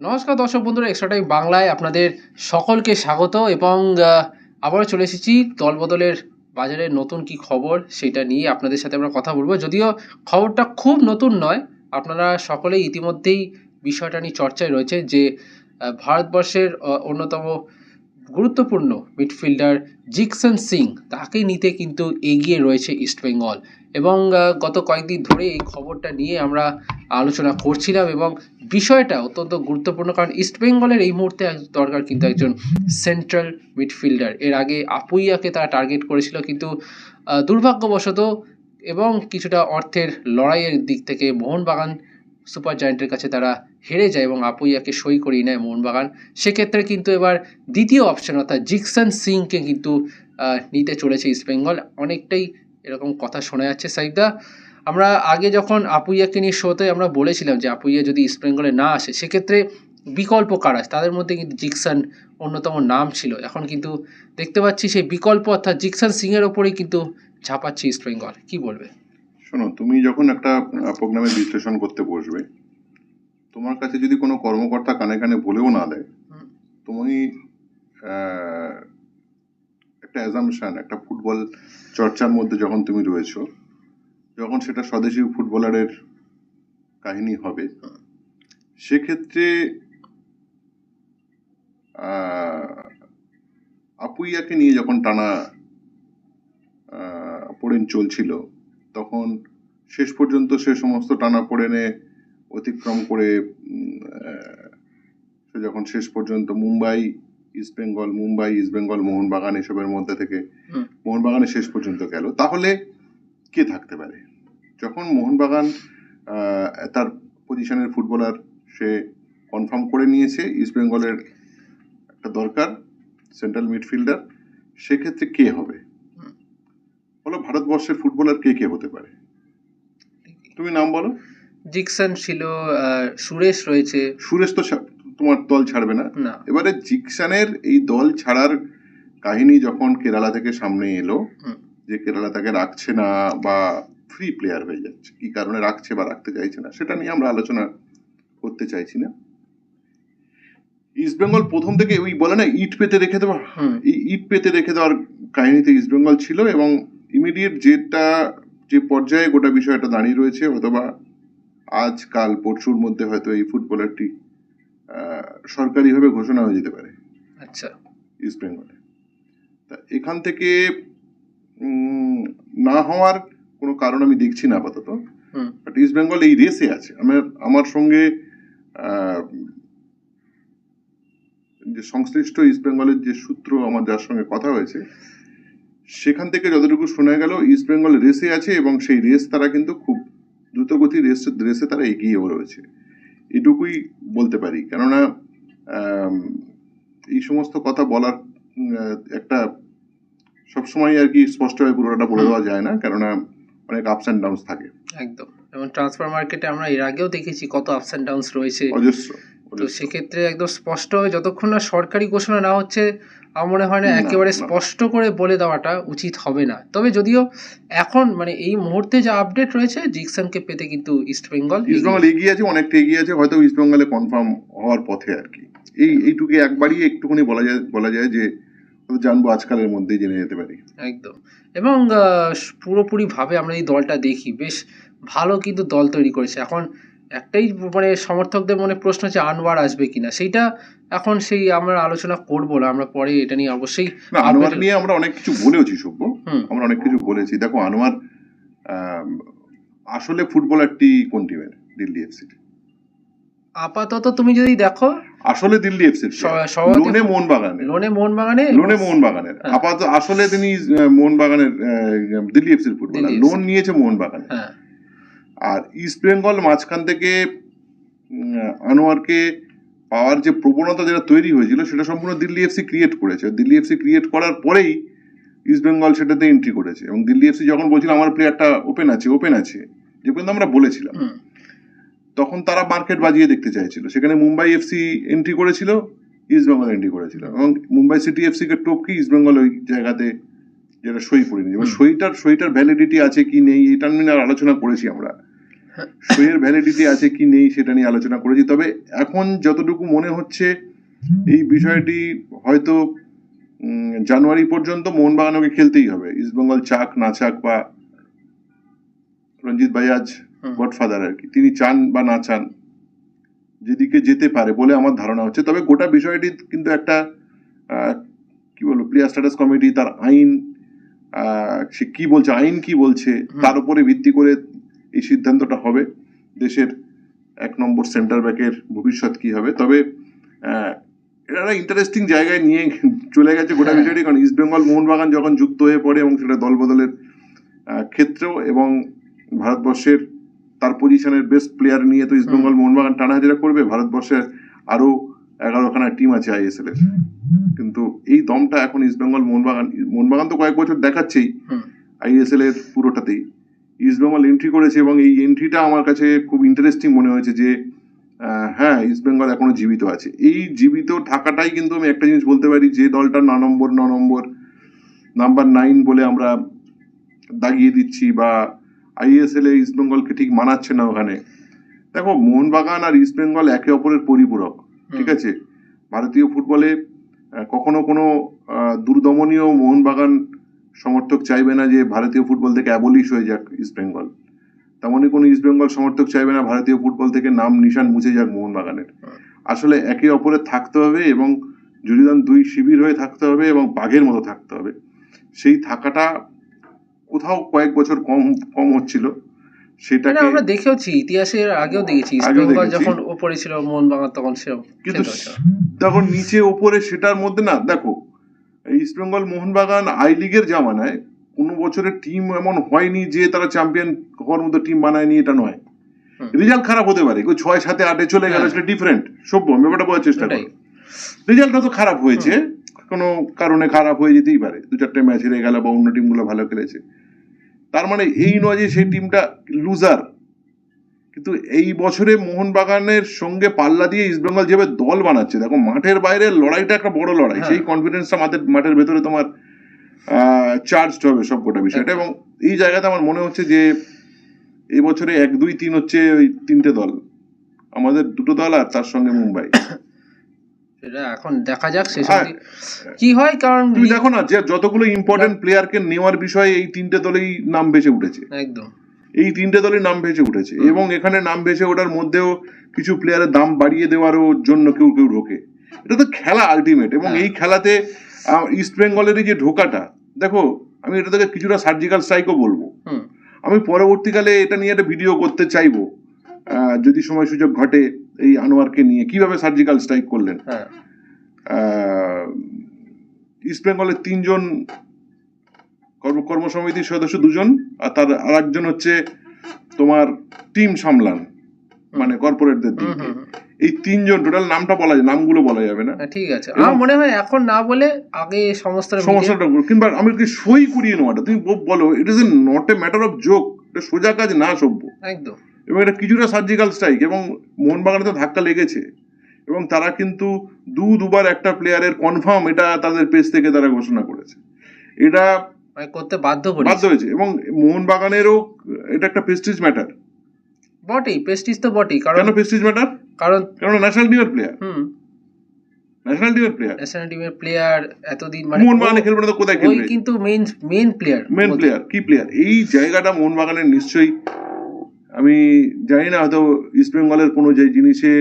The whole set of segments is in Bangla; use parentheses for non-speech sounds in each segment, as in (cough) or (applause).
নমস্কার দর্শক বন্ধুরা এক্সট্রা টাইম বাংলায় আপনাদের সকলকে স্বাগত এবং আবারও চলে এসেছি দলবদলের বাজারে নতুন কি খবর সেটা নিয়ে আপনাদের সাথে আমরা কথা বলব। যদিও খবরটা খুব নতুন নয়, আপনারা সকলেই ইতিমধ্যেই বিষয়টা নিয়ে চর্চায় রয়েছে যে ভারতবর্ষের অন্যতম গুরুত্বপূর্ণ মিডফিল্ডার জিকসন সিং তাকে নিতে কিন্তু এগিয়ে রয়েছে ইস্টবেঙ্গল এবং গত কয়েকদিন ধরে এই খবরটা নিয়ে আমরা আলোচনা করছিলাম এবং বিষয়টা অত্যন্ত গুরুত্বপূর্ণ কারণ ইস্টবেঙ্গলের এই মুহূর্তে দরকার কিন্তু একজন সেন্ট্রাল মিডফিল্ডার। এর আগে আপুইয়াকে তারা টার্গেট করেছিল কিন্তু দুর্ভাগ্যবশত এবং কিছুটা অর্থের লড়াইয়ের দিক থেকে মোহনবাগান সুপার জায়েন্টের কাছে তারা হেরে যায় এবং আপুইয়াকে সই করিয়ে নেয় মোহনবাগান। সেক্ষেত্রে কিন্তু এবার দ্বিতীয় অপশন অর্থাৎ জিকসন সিংকে কিন্তু নিতে চলেছে ইস্টবেঙ্গল অনেকটাই এরকম কথা শোনা যাচ্ছে সাইদা। আমরা আগে যখন আপুইয়াকে নিয়ে শোতে আমরা বলেছিলাম যে আপুইয়া যদি ইস্টবেঙ্গলে না আসে, সেক্ষেত্রে বিকল্প কারা আছে? তাদের মধ্যে কিন্তু জিকসান অন্যতম নাম ছিল। এখন কিন্তু দেখতে পাচ্ছি সেই বিকল্প অর্থাৎ জিকসান সিংয়ের ওপরেই কিন্তু ঝাঁপাচ্ছে ইস্টবেঙ্গল কি বলবে? শোনো তুমি যখন একটা প্রোগ্রামে বিশ্লেষণ করতে বসবে তোমার কাছে যদি কোনো কর্মকর্তা কানে কানে বলেও না দেয় তুমি একটা অ্যাজামশান একটা ফুটবল চর্চার মধ্যে যখন তুমি রয়েছো যখন সেটা স্বদেশি ফুটবলারের কাহিনী হবে সেক্ষেত্রে আপুইয়াকে নিয়ে যখন টানা পড়েন চলছিল তখন শেষ পর্যন্ত সে সমস্ত টানা পড়েনে অতিক্রম করে সে যখন শেষ পর্যন্ত মুম্বাই ইস্ট বেঙ্গল মুম্বাই ইস্ট বেঙ্গল মোহনবাগান এসবের মধ্যে থেকে মোহনবাগানে শেষ পর্যন্ত গেল তাহলে কে থাকতে পারে যখন মোহনবাগান তার পজিশনের ফুটবলার সে কনফার্ম করে নিয়েছে ইস্ট বেঙ্গলের একটা দরকার সেন্ট্রাল মিডফিল্ডার সেক্ষেত্রে কে হবে। বলো ভারতবর্ষের ফুটবলার কে কে হতে পারে? তুমি নাম বলো। জিকসান ছিল সুরেশ রয়েছে। সুরেশ তো তোমার দল ছাড়বে না। এবারে জিকসানের এই দল ছাড়ার কাহিনী যখন কেরালা থেকে সামনে এলো যে কেরালা তাকে রাখছে না বা ফ্রি প্লেয়ার হয়ে যাচ্ছে কি কারণে রাখছে বা রাখতে চাইছে না সেটা নিয়ে আমরা আলোচনা করতে চাইছি না। ইস্টবেঙ্গল প্রথম থেকে ওই বলে না ইট পেতে রেখে দেওয়া এই ইট পেতে রেখে দেওয়ার কাহিনীতে ইস্টবেঙ্গল ছিল এবং ইমিডিয়েট যেটা যে পর্যায়ে গোটা বিষয়টা দাঁড়িয়ে রয়েছে অথবা আজ কাল পরশুর মধ্যে হয়তো এই ফুটবলারটি সরকারিভাবে ঘোষণা হয়ে যেতে পারে। আচ্ছা। ইস্ট বেঙ্গলে তা এখান থেকে না হওয়ার কোনো কারণ আমি দেখছি না আপাতত। বাট ইস্ট বেঙ্গল এই রেসে আছে। আমার আমার সঙ্গে যে সংশ্লিষ্ট ইস্ট বেঙ্গলের যে সূত্র আমার যার সঙ্গে কথা হয়েছে সেখান থেকে যতটুকু শোনা গেল ইস্ট বেঙ্গল রেসে আছে এবং সেই রেস তারা কিন্তু খুব দ্রুতগতি রেস রেসে তারা এগিয়েও রয়েছে। এটুকুই বলতে পারি। কেননা এই সমস্ত কথা বলার একটা সবসময় আর কি স্পষ্টভাবে পুরোটা বলে দেওয়া যায় না কেননা অনেক আপস অ্যান্ড ডাউনস থাকে। একদম। এবং ট্রান্সফার মার্কেটে আমরা এর আগেও দেখেছি কত আপস অ্যান্ড ডাউনস রয়েছে। অজস্র। তো সেক্ষেত্রে একদম স্পষ্ট হয়ে যতক্ষণ না সরকারি ঘোষণা না হচ্ছে আমার মনে হয় না একেবারে স্পষ্ট করে বলে দেওয়াটা উচিত হবে না। তবে যদিও এখন মানে এই মুহূর্তে যা আপডেট রয়েছে জিকসনকে পেতে কিন্তু ইস্ট বেঙ্গল ইস্ট বেঙ্গল এগিয়ে। আছে অনেকটা এগিয়ে আছে হয়তো ইস্ট বেঙ্গলে কনফার্ম হওয়ার পথে আর কি। এই এইটুকু একবারই একটুখানি বলা যায় বলা যায় যে জানব আজকালের মধ্যেই জেনে যেতে পারি। একদম। এবং আহ, পুরোপুরি ভাবে আমরা এই দলটা দেখি। বেশ ভালো কিন্তু দল তৈরি করেছে। এখন একটাই মানে সমর্থকদের মনে প্রশ্ন হচ্ছে আনোয়ার আসবে কিনা? সেইটা এখন সেই আমরা আলোচনা করব না আমরা পরে এটা নিয়ে অবশ্যই আনোয়ার নিয়ে আমরা অনেক কিছু বলেওছি সভ্য আমরা অনেক কিছু বলেছি। দেখো আনোয়ার আসলে ফুটবলারটি কোন টিমের দিল্লি এফসি আপাতত তুমি যদি দেখো আসলে দিল্লি এফসি লোনে মোহনবাগানের। লোনে মোহনবাগানে লোনে মোহনবাগানের। হ্যাঁ। আপাতত আসলে তিনি মোহনবাগানের দিল্লি এফসির ফুটবলার। লোন নিয়েছে মোহনবাগানে। হ্যাঁ। আর ইস্ট বেঙ্গল মাঝখান থেকে আনোয়ারকে পাওয়ার যে প্রবণতা যেটা তৈরি হয়েছিল সেটা সম্পূর্ণ দিল্লি এফসি ক্রিয়েট করেছে। দিল্লি এফসি ক্রিয়েট করার পরেই ইস্ট বেঙ্গল সেটাতে এন্ট্রি করেছে। এবং দিল্লি এফসি যখন বলছিল আমার প্লেয়ারটা ওপেন আছে ওপেন আছে যে পর্যন্ত আমরা বলেছিলাম। তখন তারা মার্কেট বাজিয়ে দেখতে চাইছিল। সেখানে মুম্বাই এফসি এন্ট্রি করেছিল ইস্ট বেঙ্গল এন্ট্রি করেছিল। এবং মুম্বাই সিটি এফসি কে টপকে ইস্ট বেঙ্গল ওই জায়গাতে যেটা সই করে নিয়েছে এবার সইটার সইটার ভ্যালিডিটি আছে কি নেই এটা নিয়ে আর আলোচনা করেছি আমরা। সইয়ের ভ্যালিডিটি আছে কি নেই সেটা নিয়ে আলোচনা করেছি। তবে এখন যতটুকু মনে হচ্ছে এই বিষয়টি হয়তো জানুয়ারি পর্যন্ত মোহনবাগানকে খেলতেই হবে। ইস্টবেঙ্গল চাক না চাক বা রঞ্জিত বাজাজ। গডফাদার আর কি। তিনি চান বা না চান যেদিকে যেতে পারে বলে আমার ধারণা হচ্ছে। তবে গোটা বিষয়টি কিন্তু একটা আহ, কি বলব প্লেয়ার স্ট্যাটাস কমিটি তার আইন আহ, সে কি বলছে আইন কি বলছে তার উপরে ভিত্তি করে এই সিদ্ধান্তটা হবে। দেশের এক নম্বর সেন্টার ব্যাকের ভবিষ্যৎ কি হবে? তবে এটা একটা ইন্টারেস্টিং জায়গায় নিয়ে চলে গেছে গোটা হ্যাঁ। বিষয়টি কারণ ইস্ট বেঙ্গল মোহনবাগান যখন যুক্ত হয়ে পড়ে এবং সেটা দল বদলের ক্ষেত্রেও এবং ভারতবর্ষের তার পজিশনের বেস্ট প্লেয়ার নিয়ে তো ইস্ট বেঙ্গল মোহনবাগান টানাহাজিরা করবে ভারতবর্ষের আরও এগারোখানা টিম আছে আইএসএল এর। কিন্তু এই দমটা এখন ইস্ট বেঙ্গল মোহনবাগান মোহনবাগান তো কয়েক বছর দেখাচ্ছেই। আইএসএল এর পুরোটাতেই। ইস্ট বেঙ্গল এন্ট্রি করেছে এবং এই এন্ট্রিটা আমার কাছে খুব ইন্টারেস্টিং মনে হয়েছে যে হ্যাঁ ইস্ট বেঙ্গল এখনও জীবিত আছে। এই জীবিত থাকাটাই কিন্তু আমি একটা জিনিস বলতে পারি যে দলটা ন নম্বর ন নম্বর নাম্বার নাইন বলে আমরা দাগিয়ে দিচ্ছি বা আইএসএল এ ইস্ট বেঙ্গলকে ঠিক মানাচ্ছে না ওখানে। দেখো মোহনবাগান আর ইস্ট বেঙ্গল একে অপরের পরিপূরক ঠিক আছে? ভারতীয় ফুটবলে কখনো কোনো দুর্দমনীয় মোহনবাগান সমর্থক চাইবে না যে ভারতীয় ফুটবল থেকে অ্যাবলিশ হয়ে যাক ইস্ট বেঙ্গল তেমনই কোনো ইস্ট বেঙ্গল সমর্থক চাইবে না ভারতীয় ফুটবল থেকে নাম নিশান মুছে যাক মোহনবাগানের। আসলে একে অপরের থাকতে হবে এবং জুরিদান দুই শিবির হয়ে থাকতে হবে এবং বাঘের মতো থাকতে হবে। সেই থাকাটা কোথাও কয়েক বছর কম কম হচ্ছিল। মানে সেটাকে আমরা দেখেওছি ইতিহাসের আগেও দেখেছি। যখন ওপরে ছিল মোহনবাগান তখন সেরকম কিন্তু তখন নিচে ওপরে সেটার মধ্যে না দেখো ইস্ট বেঙ্গল মোহনবাগান আই লিগের জামানায় কোনো বছরের টিম এমন হয়নি যে তারা চ্যাম্পিয়ন হওয়ার মতো টিম বানায়নি এটা নয়। রেজাল্ট খারাপ হতে পারে কেউ ছয় সাথে আটে চলে গেল হ্যাঁ। সেটা ডিফারেন্ট সভ্য আমি ব্যাপারটা বলার চেষ্টা। করি রেজাল্টটা তো খারাপ হয়েছে কোনো কারণে খারাপ হয়ে যেতেই পারে। দু চারটে ম্যাচ হেরে গেল বা অন্য টিমগুলো ভালো খেলেছে। তার মানে এই নয় যে সেই টিমটা লুজার কিন্তু এই বছরে মোহনবাগানের সঙ্গে পাল্লা দিয়ে ইস্টবেঙ্গল যেভাবে দল বানাচ্ছে দেখো মাঠের বাইরে লড়াইটা একটা বড় লড়াই। হ্যাঁ। সেই কনফিডেন্সটা মাঠের মাঠের ভেতরে তোমার চার্জড হবে সব গোটা বিষয়টা এবং এই জায়গাতে আমার মনে হচ্ছে যে এই বছরে এক দুই তিন হচ্ছে ওই তিনটে দল। আমাদের দুটো দল আর তার সঙ্গে মুম্বাই। সেটা এখন দেখা যাক শেষ। কি হয় কারণ তুমি দেখো না যে যতগুলো ইম্পর্টেন্ট প্লেয়ারকে নেওয়ার বিষয়ে এই তিনটে দলেই নাম ভেসে উঠেছে। একদম। এই তিনটে দলের নাম ভেসে উঠেছে। এবং এখানে নাম ভেসে ওঠার মধ্যেও কিছু প্লেয়ারের দাম বাড়িয়ে দেওয়ারও জন্য কেউ কেউ ঢোকে এটা তো খেলা আলটিমেট এবং হ্যাঁ। এই খেলাতে ইস্ট বেঙ্গলের যে ঢোকাটা দেখো আমি এটা থেকে কিছুটা সার্জিক্যাল স্ট্রাইকও বলব। আমি পরবর্তীকালে এটা নিয়ে একটা ভিডিও করতে চাইব। যদি সময় সুযোগ ঘটে এই আনোয়ারকে নিয়ে। কীভাবে সার্জিক্যাল স্ট্রাইক করলেন? হ্যাঁ। ইস্ট বেঙ্গলের তিনজন কর্ম কর্মসমিতির সদস্য দুজন আর তার আর একজন হচ্ছে তোমার টিম সামলান মানে কর্পোরেটদের দিক। এই তিনজন টোটাল নামটা বলা যায় নামগুলো বলা যাবে না। হ্যাঁ, ঠিক আছে। আমার মনে হয় এখন না বলে আগে সমস্ত সমস্যাটা কিংবা আমি কি সই করিয়ে নেওয়াটা। তুমি বলো it is a not a matter of joke এটা সোজা কাজ না সভ্য। একদম। এবং এটা কিছুটা সার্জিক্যাল স্ট্রাইক এবং মোহনবাগানে তো ধাক্কা লেগেছে। এবং তারা কিন্তু দু দুবার একটা প্লেয়ারের কনফার্ম এটা তাদের পেজ থেকে তারা ঘোষণা করেছে। এটা করতে বাধ্য করি বাধ্য হয়েছে। এবং মোহনবাগানেরও এটা একটা প্রেস্টিজ ম্যাটার বটেই প্রেস্টিজ তো বটেই কারণ কেন প্রেস্টিজ ম্যাটার কারণ কারণ ন্যাশনাল টিমের প্লেয়ার হুম। ন্যাশনাল টিমের প্লেয়ার ন্যাশনাল টিমের প্লেয়ার এতদিন মানে মোহনবাগানে খেলবে না তো কোথায় ওই খেলবে? কিন্তু main main player men player কি প্লেয়ার এই জায়গাটা মোহনবাগানের নিশ্চয়ই আমি জানি না হয়তো ইস্ট বেঙ্গলের কোনো যে জিনিসে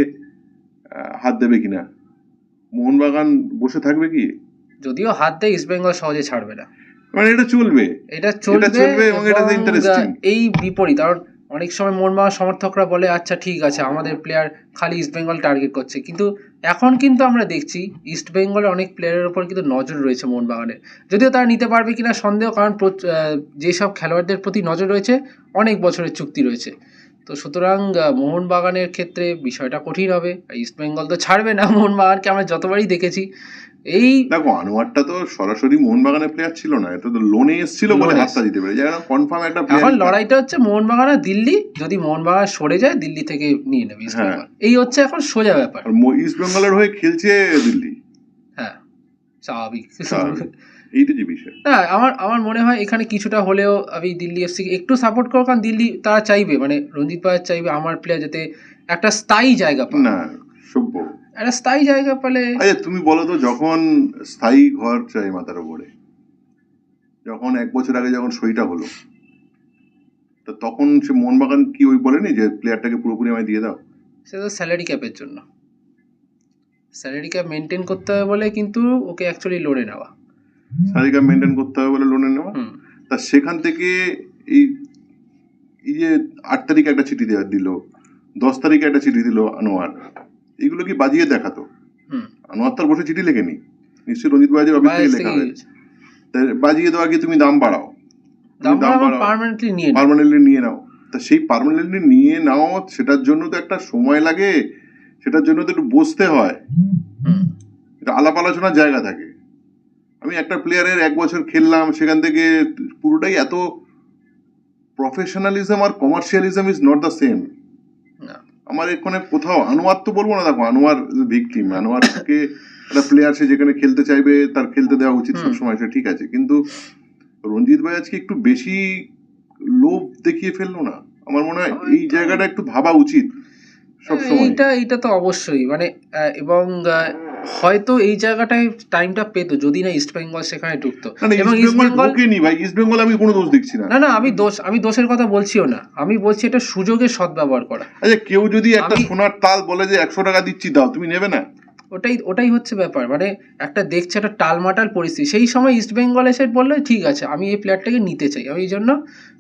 হাত দেবে কিনা। মোহনবাগান বসে থাকবে কি? যদিও হাত দেয় ইস্ট বেঙ্গল সহজে ছাড়বে না। মানে এটা চলবে। এটা চলবে এবং এটা interesting। এই বিপরীত কারণ অনেক সময় মোহনবাগান সমর্থকরা বলে আচ্ছা ঠিক আছে আমাদের প্লেয়ার খালি ইস্ট বেঙ্গল টার্গেট করছে। কিন্তু এখন কিন্তু আমরা দেখছি ইস্ট বেঙ্গলের অনেক প্লেয়ারের উপর কিন্তু নজর রয়েছে মোহনবাগানের যদিও তারা নিতে পারবে কিনা সন্দেহ কারণ যেসব খেলোয়াড়দের প্রতি নজর রয়েছে অনেক বছরের চুক্তি রয়েছে। তো সুতরাং মোহনবাগানের ক্ষেত্রে বিষয়টা কঠিন হবে। ইস্ট বেঙ্গল তো ছাড়বে না মোহনবাগানকে আমরা যতবারই দেখেছি। এই দেখো আনোয়ারটা তো সরাসরি মোহনবাগানের প্লেয়ার ছিল না এটা তো লোনে এসেছিল বলে হাতটা দিতে পারে যেন কনফার্ম একটা এখন লড়াইটা হচ্ছে মোহনবাগান আর দিল্লি। যদি মোহনবাগান সরে যায় দিল্লি থেকে নিয়ে নেবে হ্যাঁ। এই হচ্ছে এখন সোজা ব্যাপার। ইস্ট বেঙ্গলের হয়ে খেলছে দিল্লি। হ্যাঁ স্বাভাবিক। এইটা যে বিষয়। না আমার আমার মনে হয় এখানে কিছুটা হলেও আমি দিল্লি এফসি একটু সাপোর্ট করো কারণ দিল্লি তারা চাইবে মানে রঞ্জিত পায়ার চাইবে আমার প্লেয়ার যাতে একটা স্থায়ী জায়গা পায় না একটা স্থায়ী জায়গা পেলে আচ্ছা তুমি বলো তো যখন স্থায়ী ঘর চাই মাথার উপরে যখন এক বছর আগে যখন সইটা হলো তো তখন সে মোহনবাগান কি ওই বলেনি যে প্লেয়ারটাকে পুরোপুরি আমায় দিয়ে দাও? তো স্যালারি ক্যাপের জন্য। স্যালারি ক্যাপ মেনটেন করতে হবে বলে কিন্তু ওকে অ্যাকচুয়ালি লোনে নেওয়া। সারিকা মেনটেন করতে হবে বলে লোনে নেওয়া? তা সেখান থেকে এই এই যে আট তারিখে একটা চিঠি দেওয়া দিল দশ তারিখে একটা চিঠি দিল আনোয়ার। এগুলো কি বাজিয়ে দেখাতো? আনোয়ার বসে চিঠি লেখেনি। নিশ্চয়ই রঞ্জিত বাজার অফিস থেকে লেখা হয়েছে। বাজিয়ে দেওয়া কি তুমি দাম বাড়াও? দাম বাড়াও। পার্মানেন্টলি নিয়ে নাও। তা সেই পার্মানেন্টলি নিয়ে নাও সেটার জন্য তো একটা সময় লাগে। সেটার জন্য তো একটু বসতে হয়। হুম। এটা আলাপ আলোচনার জায়গা থাকে। আমি একটা প্লেয়ারের এক বছর খেললাম সেখান থেকে পুরোটাই এত professionalism R commercialism is not the same আমার এখানে কোথাও আনোয়ার তো বলব না দেখো আনোয়ার ভিকটিম আনোয়ারকে একটা প্লেয়ার সে যেখানে খেলতে চাইবে তার খেলতে দেওয়া উচিত। সবসময় সে ঠিক আছে। কিন্তু রঞ্জিত ভাই আজকে একটু বেশি লোভ দেখিয়ে ফেলল না আমার মনে হয় এই জায়গাটা একটু ভাবা উচিত সবসময়। এইটা এইটা তো অবশ্যই মানে এবং হয়তো এই জায়গাটায় টাইমটা পেতো যদি না ইস্ট বেঙ্গল সেখানে ঢুকতো। এবং ইস্ট বেঙ্গল ভাই ইস্ট বেঙ্গল আমি কোনো দোষ দেখছি না। না না আমি দোষ আমি দোষের কথা বলছিও না। আমি বলছি এটা সুযোগের সদ্ব্যবহার করা। আচ্ছা কেউ যদি একটা সোনার তাল বলে যে একশো টাকা দিচ্ছি দাও তুমি নেবে না? ওটাই ওটাই হচ্ছে ব্যাপার। মানে একটা দেখছে একটা টালমাটাল পরিস্থিতি। সেই সময় ইস্ট বেঙ্গল এসে বললে ঠিক আছে আমি এই প্লেয়ারটাকে নিতে চাই। আমি এই জন্য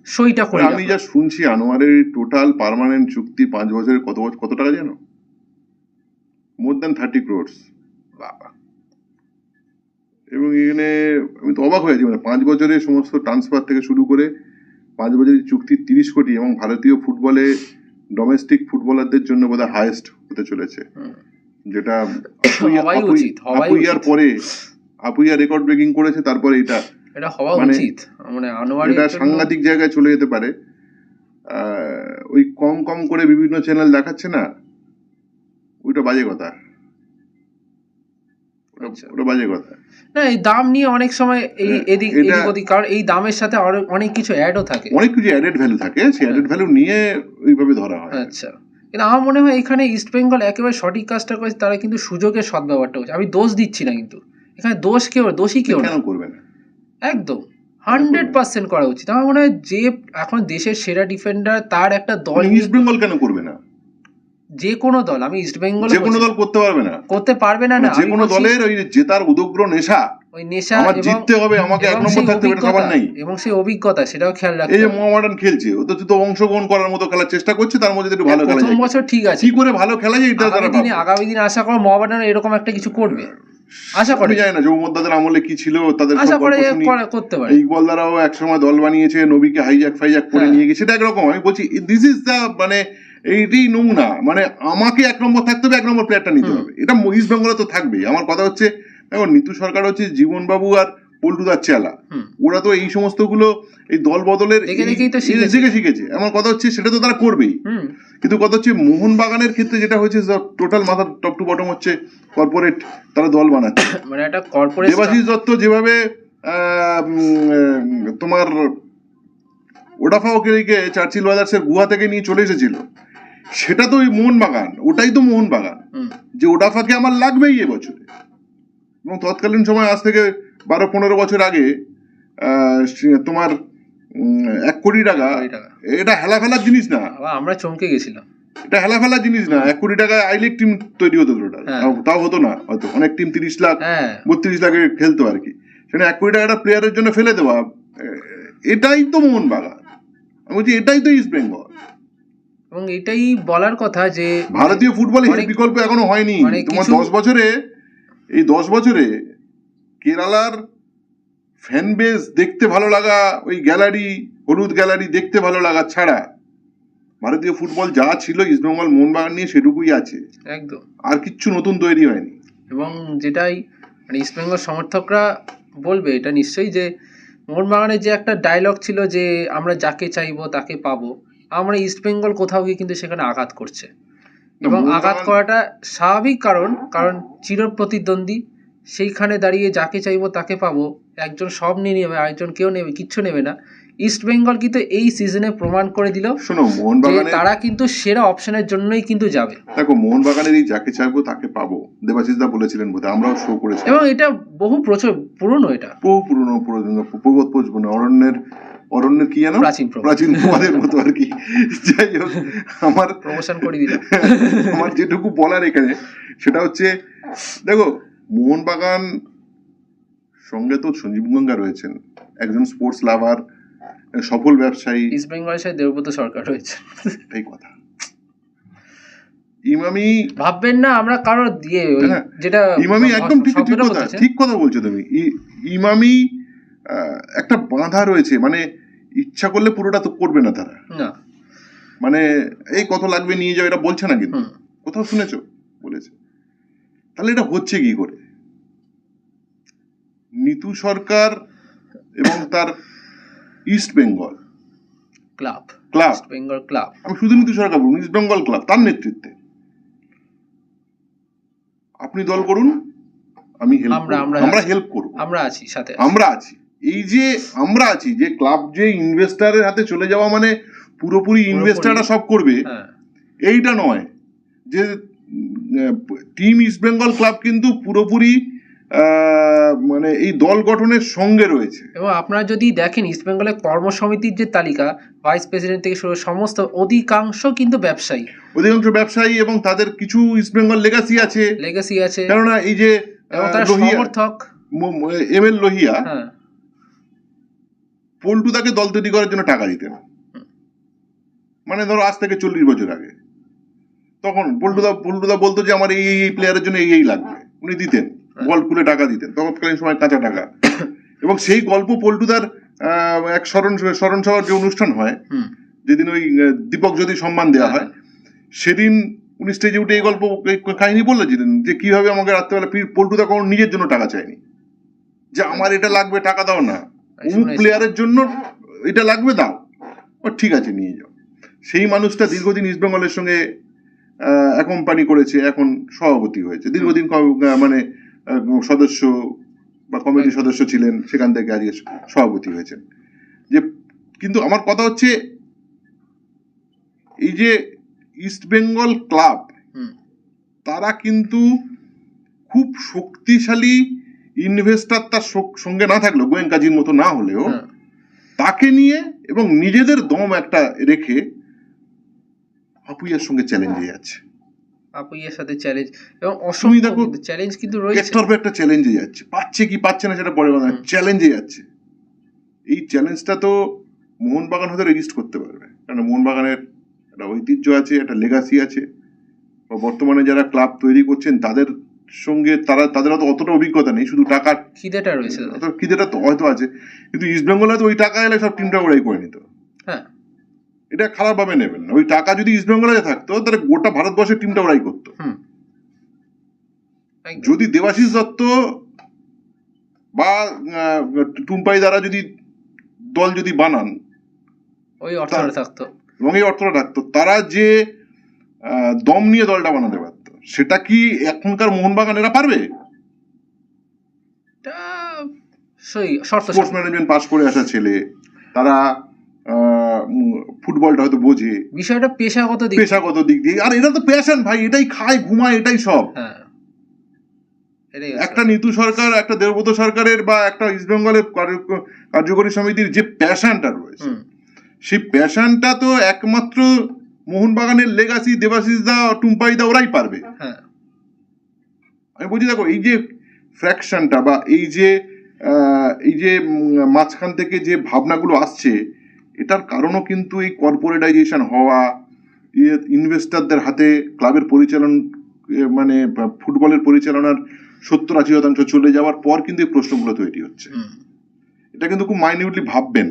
সইটা করে আমি যা শুনছি আনোয়ারের টোটাল পার্মানেন্ট চুক্তি পাঁচ বছরের কত বছর কত টাকা জানো মোর দ্যান থার্টি ক্রোডস বাবা। এবং এখানে আমি তো অবাক হয়ে আছি মানে পাঁচ বছরে সমস্ত ট্রান্সফার থেকে শুরু করে পাঁচ বছরের চুক্তি তিরিশ কোটি এবং ভারতীয় ফুটবলে ডোমেস্টিক ফুটবলারদের জন্য বোধহয় হায়েস্ট হতে চলেছে। যেটা আপুইয়ার পরে আপুইয়া রেকর্ড ব্রেকিং করেছে তারপরে এটা এটা হওয়া মানে- উচিত মানে আনোয়ারের এটা সাংঘাতিক জায়গায় চলে যেতে পারে। আহ, ওই কম কম করে বিভিন্ন চ্যানেল দেখাচ্ছে না? ওইটা বাজে কথা। ওটা-। বাজে কথা। না এই দাম নিয়ে অনেক সময় এই হ্যাঁ, এদিক এদিক ওদিক কারণ এই দামের সাথে অনেক কিছু অ্যাডও থাকে। অনেক কিছু অ্যাডেড ভ্যালু থাকে সেই অ্যাডেড ভ্যালু নিয়ে ওইভাবে ধরা হয়। আচ্ছা। কিন্তু আমার মনে হয় এখানে ইস্ট বেঙ্গল একেবারে সঠিক কাজটা করেছে তারা কিন্তু সুযোগের সদ্ব্যবহারটা করছে। আমি দোষ দিচ্ছি না কিন্তু। এখানে দোষ কেউ দোষী কেউ না। করবে না? একদম। হান্ড্রেড পার্সেন্ট করা উচিত। আমার মনে হয় যে এখন দেশের সেরা ডিফেন্ডার তার একটা দল ইস্ট বেঙ্গল কেন করবে না? যে কোনো দল আমি ইস্ট বেঙ্গল যে কোনো দল করতে পারবে না। করতে পারবে না না যে কোনো দলের ওই জেতার উদগ্র নেশা ওই নেশা আমার জিততে হবে আমাকে এক নম্বর থাকতে হবে এটা অভিজ্ঞতা নাই। এবং সেই অভিজ্ঞতা সেটাও খেয়াল রাখতে এই যে মোহামেডান খেলছে ও তো শুধু অংশগ্রহণ করার মতো খেলার চেষ্টা করছে তার মধ্যে একটু ভালো খেলা প্রথম যায়। বছর ঠিক আছে। কি করে ভালো খেলা যায় এটা তারা দিনে আগামী দিনে আশা করো মহাবাডান এরকম একটা কিছু করবে। আশা করে। জানি না যৌমদ্দাদের আমলে কি ছিল তাদের আশা করে করতে পারে। এই ইকবাল দ্বারাও একসময় দল বানিয়েছে নবীকে হাইজ্যাক ফাইজ্যাক করে হ্যাঁ। নিয়ে গেছে সেটা একরকম আমি বলছি দিস ইজ দ্য মানে এইটাই নমুনা মানে আমাকে এক নম্বর থাকতে হবে এক নম্বর প্লেয়ারটা নিতে হবে। এটা ইস্ট বেঙ্গলে তো থাকবেই। আমার কথা হচ্ছে দেখো নিতু সরকার হচ্ছে জীবনবাবু আর পল্টুদার চেলা। ওরা তো এই সমস্তগুলো এই দল বদলের শিখেছে। আমার কথা হচ্ছে সেটা তো তারা করবেই। কিন্তু কথা হচ্ছে মোহনবাগানের ক্ষেত্রে যেটা হয়েছে টোটাল মাথা টপ টু বটম হচ্ছে কর্পোরেট তারা দল বানাচ্ছে। (coughs) মানে একটা কর্পোরেট দেবাশিস দত্ত যেভাবে তোমার ওডাফা ওকেরিকে চার্চিল ব্রাদার্সের গুহা থেকে নিয়ে চলে এসেছিল সেটা তো ওই মোহনবাগান ওটাই তো মোহনবাগান। যে ওডাফাকে আমার লাগবেই এবছরে। এবং তৎকালীন সময় আজ থেকে বারো পনেরো বছর আগে তোমার এক কোটি টাকা এটা হেলা ফেলার জিনিস না। আমরা চমকে গেছিলাম। এটা হেলা ফেলার জিনিস না। এক কোটি টাকায় আই লিগ টিম তৈরি হতো টোটাল হ্যাঁ। তাও হতো না হয়তো। অনেক টিম তিরিশ লাখ হ্যাঁ। বত্রিশ লাখে খেলতো আর কি। সেখানে এক কোটি টাকা একটা প্লেয়ারের জন্য ফেলে দেওয়া এটাই তো মোহনবাগান। আমি বলছি এটাই তো ইস্ট বেঙ্গল এবং এটাই বলার কথা যে ভারতীয় ফুটবলে এর বিকল্প এখনও হয়নি। তোমার দশ বছরে এই দশ বছরে কেরালার ফ্যান বেস দেখতে ভালো লাগা ওই গ্যালারি হলুদ গ্যালারি দেখতে ভালো লাগা ছাড়া ভারতীয় ফুটবল যা ছিল ইস্টবেঙ্গল মোহনবাগান নিয়ে সেটুকুই আছে। একদম। আর কিচ্ছু নতুন তৈরি হয়নি। এবং যেটাই মানে ইস্টবেঙ্গল সমর্থকরা বলবে এটা নিশ্চয়ই যে মোহনবাগানের যে একটা ডায়লগ ছিল যে আমরা যাকে চাইব তাকে পাবো। আমরা ইস্টবেঙ্গল কোথাও গিয়ে কিন্তু সেখানে আঘাত করছে এবং আঘাত করাটা স্বাভাবিক কারণ কারণ চির প্রতিদ্বন্দ্বী সেইখানে দাঁড়িয়ে যাকে চাইব তাকে পাবো একজন সব নিয়ে নেবে আরেকজন কেউ নেবে কিচ্ছু নেবে না ইস্ট বেঙ্গল কিন্তু এই সিজনে প্রমাণ করে দিল শোনো যে মোহনবাগানের তারা কিন্তু সেরা অপশনের জন্যই কিন্তু যাবে দেখো মোহনবাগানের এই যাকে চাইব তাকে পাবো দেবাশিস দা বলেছিলেন বোধহয় আমরাও শো করেছি এবং এটা বহু প্রচুর পুরনো এটা বহু পুরনো পুরনো পর্বত অরণ্যের অরণ্যের কি জানো প্রাচীন প্রাচীন প্রবাদের মতো আর কি। যাই হোক আমার প্রমোশন করে দিল (laughs) আমার যেটুকু বলার এখানে সেটা হচ্ছে দেখো মোহনবাগান সঙ্গে তো সঞ্জীব গঙ্গা রয়েছেন। একজন স্পোর্টস লাভার সফল ব্যবসায়ী। ইস্ট বেঙ্গলের সাথে দেবব্রত সরকার রয়েছে এটাই কথা। ইমামি ভাববেন না আমরা কারোর দিয়ে হ্যাঁ, যেটা ইমামি একদম ঠিক ঠিক কথা ঠিক কথা বলছো তুমি। ইমামি আহ, একটা বাঁধা রয়েছে মানে ইচ্ছা করলে পুরোটা তো করবে না তারা। না। মানে এই কত লাগবে নিয়ে যাও এটা বলছে না কিন্তু। কোথাও শুনেছো? বলেছে। তাহলে এটা হচ্ছে কি করে? নিতু সরকার এবং তার east Bengal club. Club. Bengal club. আমি শুধু নিতু সরকার বলব ইস্ট বেঙ্গল ক্লাব তার নেতৃত্বে। আপনি দল করুন আমি হেল্প আমরা আমরা হেল্প করব। আমরা আছি সাথে আমরা আছি। এই যে আমরা আছি যে ক্লাব যে ইনভেস্টারের হাতে চলে যাওয়া মানে পুরোপুরি ইনভেস্টাররা সব করবে হ্যাঁ। এইটা নয়। যে টিম ইস্ট বেঙ্গল ক্লাব কিন্তু পুরোপুরি মানে এই দল গঠনের সঙ্গে রয়েছে। এবং আপনারা যদি দেখেন ইস্ট বেঙ্গলের কর্মসমিতির যে তালিকা ভাইস প্রেসিডেন্ট থেকে শুরু সমস্ত অধিকাংশ কিন্তু ব্যবসায়ী। অধিকাংশ ব্যবসায়ী এবং তাদের কিছু ইস্ট বেঙ্গল লেগাসি আছে। লেগাসি আছে। কেননা এই যে সমর্থক। এম এল লোহিয়া হ্যাঁ পল্টু তাকে দল তৈরি করার জন্য টাকা দিতেন। মানে ধরো আজ থেকে চল্লিশ বছর আগে। তখন পল্টুদা পল্টুদা বলতো যে আমার এই এই প্লেয়ারের জন্য এই এই লাগবে। উনি দিতেন। গল্প খুলে টাকা দিতেন। তৎকালীন সময় কাঁচা টাকা। এবং সেই গল্প পল্টুদার এক স্মরণ স্মরণ সভার যে অনুষ্ঠান হয় যেদিন ওই দীপক যদি সম্মান দেওয়া হয় সেদিন উনি স্টেজে উঠে এই গল্প কাহিনী বলেছিলেন যে কীভাবে আমাকে রাত্রেবেলা পল্টুদা কখন নিজের জন্য টাকা চায়নি। যে আমার এটা লাগবে টাকা দাও না। অমুক প্লেয়ারের জন্য এটা লাগবে দাও। ও ঠিক আছে নিয়ে যাও। সেই মানুষটা দীর্ঘদিন ইস্ট বেঙ্গলের সঙ্গে কোম্পানি করেছে এখন সভাপতি হয়েছে। দীর্ঘদিন মানে সদস্য বা কমিটির সদস্য ছিলেন সেখান থেকে আজকে সভাপতি হয়েছেন। যে কিন্তু আমার কথা হচ্ছে এই যে ইস্ট বেঙ্গল ক্লাব তারা কিন্তু খুব শক্তিশালী ইনভেস্টার তার সঙ্গে না থাকলেও গোয়েঙ্কাজির মতো না হলেও হ্যাঁ। তাকে নিয়ে এবং নিজেদের দম একটা রেখে আপুইয়ার সঙ্গে চ্যালেঞ্জে যাচ্ছে। আপুইয়ের সাথে চ্যালেঞ্জ এবং অসংখ্য চ্যালেঞ্জ কিন্তু রয়েছে। পর একটা চ্যালেঞ্জে যাচ্ছে। পাচ্ছে কি পাচ্ছে না সেটা পরে কথা। চ্যালেঞ্জে যাচ্ছে। এই চ্যালেঞ্জটা তো মোহনবাগান হয়তো রেজিস্ট করতে পারবে। কারণ মোহনবাগানের একটা ঐতিহ্য আছে একটা লেগাসি আছে। বা বর্তমানে যারা ক্লাব তৈরি করছেন তাদের সঙ্গে তারা তাদের হয়তো অতটা অভিজ্ঞতা নেই শুধু টাকার খিদেটা রয়েছে খিদেটা তো হয়তো আছে কিন্তু ইস্ট বেঙ্গলে তো ওই টাকা এলে সব টিমটা ওরাই করে নিত। হ্যাঁ। এটা খারাপভাবে নেবেন না। ওই টাকা যদি ইস্ট বেঙ্গলে থাকতো তাহলে গোটা ভারতবর্ষের টিমটা ওরাই করতো। যদি দেবাশিস দত্ত বা টুম্পাই দ্বারা যদি দল যদি বানান ওই অর্থটা থাকতো। এবং এই অর্থটা থাকতো তারা যে দম নিয়ে দলটা বানাতে পারতো সেটা কি এখনকার মোহনবাগানেরা পারবে? এটা সই স্পোর্টস ম্যানেজমেন্ট পাস করে আসা ছেলে তারা ফুটবলটা হয়তো বোঝে। বিষয়টা পেশাগত দিক পেশাগত দিক দিয়ে। আর এটা তো প্যাশন ভাই এটাই খায় ঘুমায় এটাই সব। হ্যাঁ। একটা নিতু সরকার একটা দেবব্রত সরকারের বা একটা ইস্ট বেঙ্গলের কার্যকরী সমিতির যে প্যাশনটা রয়েছে সেই প্যাশনটা তো একমাত্র মোহনবাগানের লেগাসি দেবাশিস দা টুম্পাই দা ওরাই পারবে। হ্যাঁ। আমি বলছি দেখো এই যে ফ্র্যাকশনটা বা এই যে এই যে মাঝখান থেকে যে ভাবনাগুলো আসছে এটার কারণও কিন্তু এই কর্পোরেটাইজেশন হওয়া ইনভেস্টারদের হাতে ক্লাবের পরিচালন মানে ফুটবলের পরিচালনার সত্তর আশি শতাংশ চলে যাওয়ার পর কিন্তু এই প্রশ্নগুলো তৈরি হচ্ছে। এটা কিন্তু খুব মাইনিউটলি ভাববেন।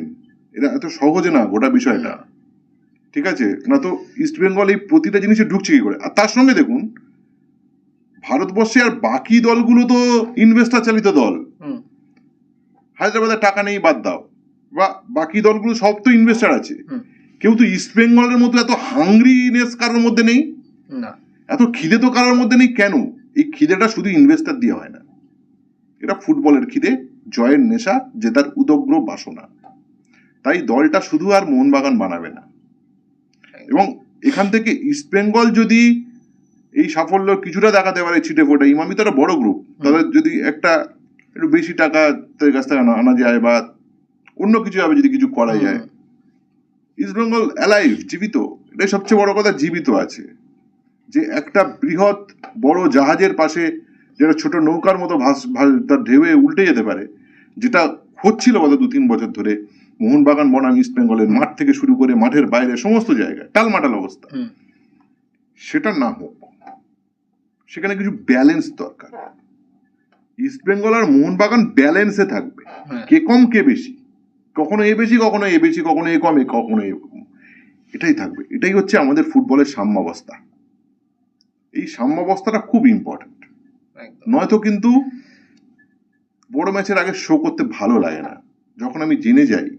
এটা এত সহজে না গোটা বিষয়টা। ঠিক আছে? না তো ইস্ট বেঙ্গল এই প্রতিটা জিনিসে ঢুকছে কি করে? আর তার সঙ্গে দেখুন ভারতবর্ষে আর বাকি দলগুলো তো ইনভেস্টার চালিত দল। হুম। হায়দ্রাবাদের টাকা নেই বাদ দাও। বা বাকি দলগুলো সব তো ইনভেস্টার আছে। কেউ তো ইস্ট বেঙ্গলের মতো এত হাংরিনেস কারোর মধ্যে নেই? না। এত খিদে তো কারোর মধ্যে নেই? কেন? এই খিদেটা শুধু ইনভেস্টার দিয়ে হয় না। এটা ফুটবলের খিদে জয়ের নেশা জেতার উদগ্র বাসনা। তাই দলটা শুধু আর মোহনবাগান বানাবে না। এবং এখান থেকে ইস্টবেঙ্গল যদি এই সাফল্য কিছুটা দেখাতে পারে ছিটে ফোটে ইমামি তো একটা বড় গ্রুপ তাদের যদি একটা একটু বেশি টাকা তাদের কাছ থেকে আনা যায় বা অন্য কিছু ভাবে যদি কিছু করা যায়। ইস্টবেঙ্গল অ্যালাইভ জীবিত এটাই সবচেয়ে বড় কথা জীবিত আছে। যে একটা বৃহৎ বড় জাহাজের পাশে যেটা ছোট নৌকার মতো ভাস ভাস- তার ঢেউয়ে উল্টে যেতে পারে যেটা হচ্ছিল গত দু তিন বছর ধরে মোহনবাগান বনাম ইস্ট বেঙ্গলের মাঠ থেকে শুরু করে মাঠের বাইরে সমস্ত জায়গায় টালমাটাল অবস্থা। সেটা না হোক। সেখানে কিছু ব্যালেন্স দরকার। ইস্ট বেঙ্গল আর মোহনবাগান ব্যালেন্সে থাকবে। হ্যাঁ। কে কম কে বেশি? কখনো এ বেশি কখনো এ বেশি কখনো এ কম এ কখনো এ কম। এটাই থাকবে। এটাই হচ্ছে আমাদের ফুটবলের সাম্যাবস্থা। এই সাম্যাবস্থাটা খুব ইম্পর্ট্যান্ট একদম। নয়তো কিন্তু বড় ম্যাচের আগে শো করতে ভালো লাগে না। যখন আমি জেনে যাই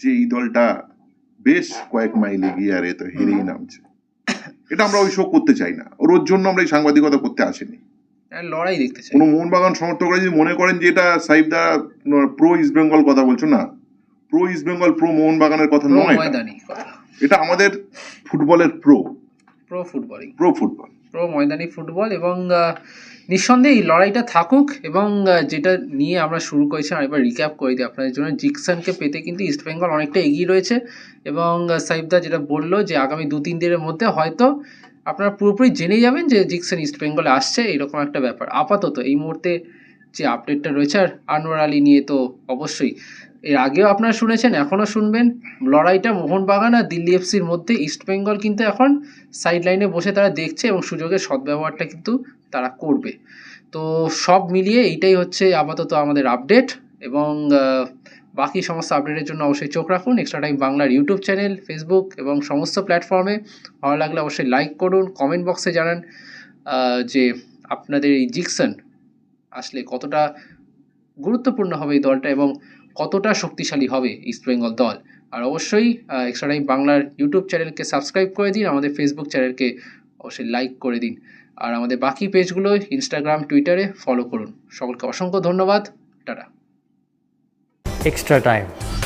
যে এই দলটা বেশ কয়েক মাইল এগিয়ে আর তো হেরেই নামছে। এটা আমরা ওই শো করতে চাই না। ওর ওর জন্য আমরা এই সাংবাদিকতা করতে আসিনি। আর লড়াই দেখতে চাই। কোনো মোহনবাগান সমর্থকরা যদি মনে করেন যে এটা সাইব দ্বারা প্রো ইস্ট বেঙ্গল কথা বলছো না? প্রো ইস্ট বেঙ্গল প্রো মোহনবাগানের কথা নয় এটা। আমাদের ফুটবলের pro pro footballing pro football pro ময়দানি football এবং নিঃসন্দেহে এই লড়াইটা থাকুক এবং যেটা নিয়ে আমরা শুরু করেছি আরেকবার রিক্যাপ করে দিই আপনাদের জন্য। জিকসনকে পেতে কিন্তু ইস্টবেঙ্গল অনেকটা এগিয়ে রয়েছে এবং সাইফদা যেটা বলল যে আগামী দু তিন দিনের মধ্যে হয়তো আপনারা পুরোপুরি জেনে যাবেন যে জিকসন ইস্টবেঙ্গলে আসছে, এরকম একটা ব্যাপার। আপাতত এই মুহূর্তে যে আপডেটটা রয়েছে আর আনোয়ার আলী নিয়ে তো অবশ্যই এর আগেও আপনারা শুনেছেন, এখনও শুনবেন, লড়াইটা মোহনবাগান আর দিল্লি এফসির মধ্যে ইস্টবেঙ্গল কিন্তু এখন সাইড লাইনে বসে তারা দেখছে এবং সুযোগের সদ্ব্যবহারটা কিন্তু তারা করবে। তো সব মিলিয়ে এইটাই হচ্ছে আপাতত আমাদের আপডেট এবং বাকি সমস্ত আপডেটের জন্য অবশ্যই চোখ রাখুন। এক্সট্রা টাইম বাংলার ইউটিউব চ্যানেল ফেসবুক এবং সমস্ত প্ল্যাটফর্মে ভালো লাগলে অবশ্যই লাইক করুন কমেন্ট বক্সে জানান যে আপনাদের এই জিকসন আসলে কতটা গুরুত্বপূর্ণ হবে এই দলটা এবং কতটা শক্তিশালী হবে ইস্টবেঙ্গল দল? আর অবশ্যই এক্সট্রা টাইম বাংলার ইউটিউব চ্যানেলকে সাবস্ক্রাইব করে দিন, আমাদের ফেসবুক চ্যানেলকে অবশ্যই লাইক করে দিন। আর আমাদের বাকি পেজগুলো ইনস্টাগ্রাম টুইটারে ফলো করুন। সকলকে অসংখ্য ধন্যবাদ। টাটা। Extra extra